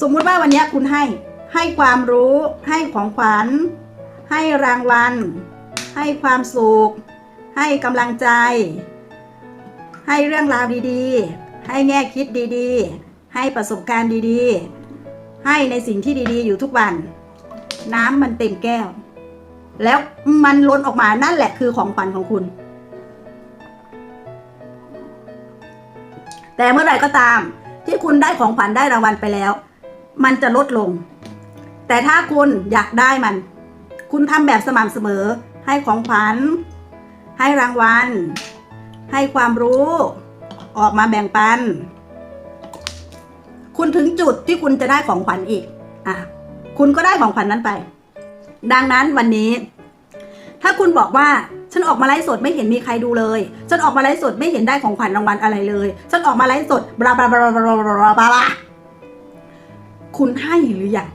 สมมุติว่าวันนี้คุณให้ให้ความรู้ให้ของขวัญ ให้รางวัล ให้ความสุข ให้กำลังใจ ให้เรื่องราวดีๆ ให้แง่คิดดีๆ ให้ประสบการณ์ดีๆ ให้ในสิ่งที่ดีๆ อยู่ทุกวัน น้ำมันเต็มแก้ว แล้วมันล้นออกมานั่นแหละคือของขวัญของคุณ แต่เมื่อไหร่ก็ตามที่คุณได้ของขวัญได้รางวัลไปแล้ว มันจะลดลง แต่ถ้าคุณอยากได้มัน คุณทำแบบสม่ำเสมอ ให้ของขวัญ ให้รางวัล ให้ความรู้ ออกมาแบ่งปัน คุณถึงจุดที่คุณจะได้ของขวัญอีก อะ คุณก็ได้ของขวัญนั้นไป ดังนั้นวันนี้ ถ้าคุณบอกว่าฉันออกมาไลฟ์สดไม่เห็นมีใครดูเลย ฉันออกมาไลฟ์สดไม่เห็นได้ของขวัญรางวัลอะไรเลย ฉันออกมาไลฟ์สดบลาบลาบลาบลาบลาบลา คุณให้หรือยัง